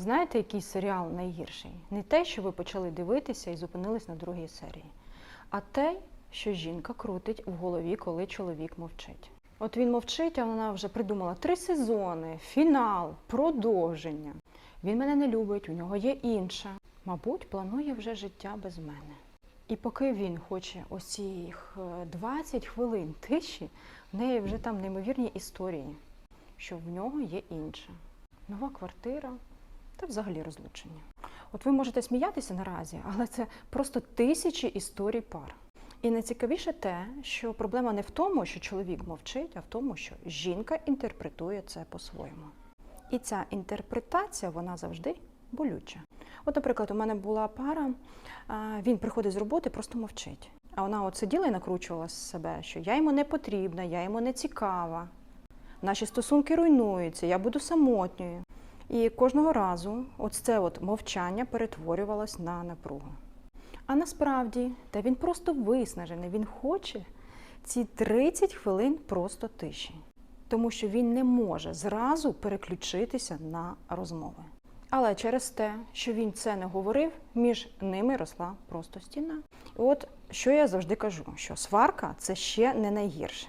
Знаєте, який серіал найгірший? Не те, що ви почали дивитися і зупинились на другій серії, а те, що жінка крутить в голові, коли чоловік мовчить. От він мовчить, а вона вже придумала три сезони, фінал, продовження. Він мене не любить, у нього є інша. Мабуть, планує вже життя без мене. І поки він хоче ось е, 20 хвилин тиші, в неї вже там неймовірні історії, що в нього є інша. Нова квартира та взагалі розлучення. От ви можете сміятися наразі, але це просто тисячі історій пар. І найцікавіше те, що проблема не в тому, що чоловік мовчить, а в тому, що жінка інтерпретує це по-своєму. І ця інтерпретація вона завжди болюча. От, наприклад, у мене була пара, він приходить з роботи, просто мовчить. А вона от сиділа і накручувала себе, що я йому не потрібна, я йому не цікава. Наші стосунки руйнуються, я буду самотньою. І кожного разу от це от мовчання перетворювалось на напругу. А насправді, та він просто виснажений, він хоче ці 30 хвилин просто тиші, тому що він не може зразу переключитися на розмови. Але через те, що він це не говорив, між ними росла просто стіна. І от що я завжди кажу: що сварка це ще не найгірше.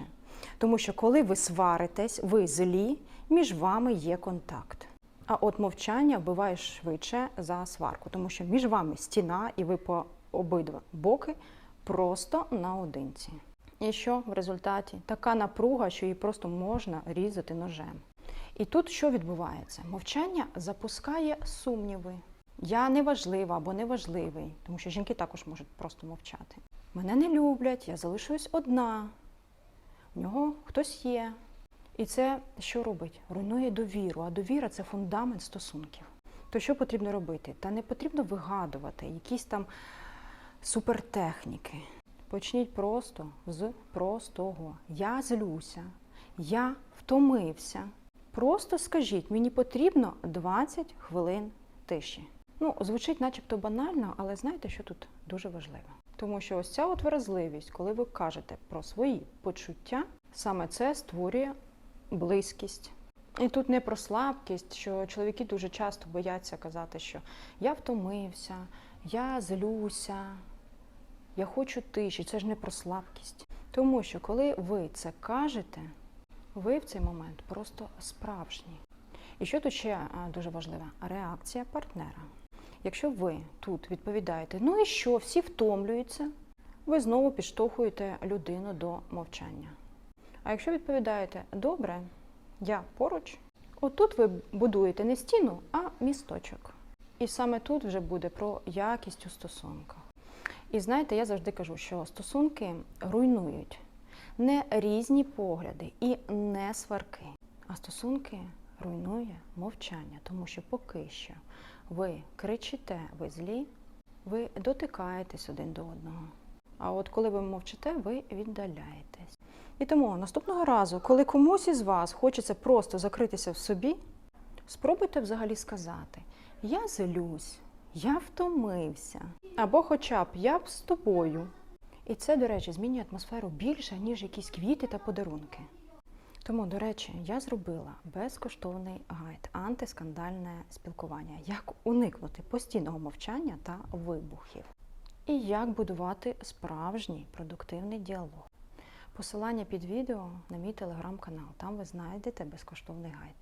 Тому що коли ви сваритесь, ви злі, між вами є контакт. А от мовчання вбиває швидше за сварку, тому що між вами стіна, і ви по обидва боки просто наодинці. І що в результаті? Така напруга, що її просто можна різати ножем. І тут що відбувається? Мовчання запускає сумніви. Я неважлива або неважливий, тому що жінки також можуть просто мовчати. Мене не люблять, я залишуюсь одна. В нього хтось є. І це що робить? Руйнує довіру, а довіра це фундамент стосунків. То що потрібно робити? Та не потрібно вигадувати якісь там супертехніки. Почніть просто з простого. Я злюся, я втомився. Просто скажіть, мені потрібно 20 хвилин тиші. Ну, звучить начебто банально, але знаєте, що тут дуже важливо? Тому що ось ця от вразливість, коли ви кажете про свої почуття, саме це створює близькість. І тут не про слабкість, що чоловіки дуже часто бояться казати, що я втомився, я злюся, я хочу тиші. Це ж не про слабкість. Тому що коли ви це кажете, ви в цей момент просто справжні. І що тут ще дуже важливо? Реакція партнера. Якщо ви тут відповідаєте, ну і що, всі втомлюються, ви знову підштовхуєте людину до мовчання. А якщо відповідаєте добре, я поруч, отут ви будуєте не стіну, а місточок. І саме тут вже буде про якість у стосунках. І знаєте, я завжди кажу, що стосунки руйнують не різні погляди і не сварки, а стосунки руйнує мовчання, тому що поки що ви кричите, ви злі, ви дотикаєтесь один до одного. А от коли ви мовчите, ви віддаляєтесь. І тому наступного разу, коли комусь із вас хочеться просто закритися в собі, спробуйте взагалі сказати: Я злюсь, я втомився, або хоча б я б з тобою. І це, до речі, змінює атмосферу більше, ніж якісь квіти та подарунки. Тому, до речі, я зробила безкоштовний гайд антискандальне спілкування, як уникнути постійного мовчання та вибухів, і як будувати справжній продуктивний діалог. Посилання під відео на мій телеграм-канал. Там ви знайдете безкоштовний гайд.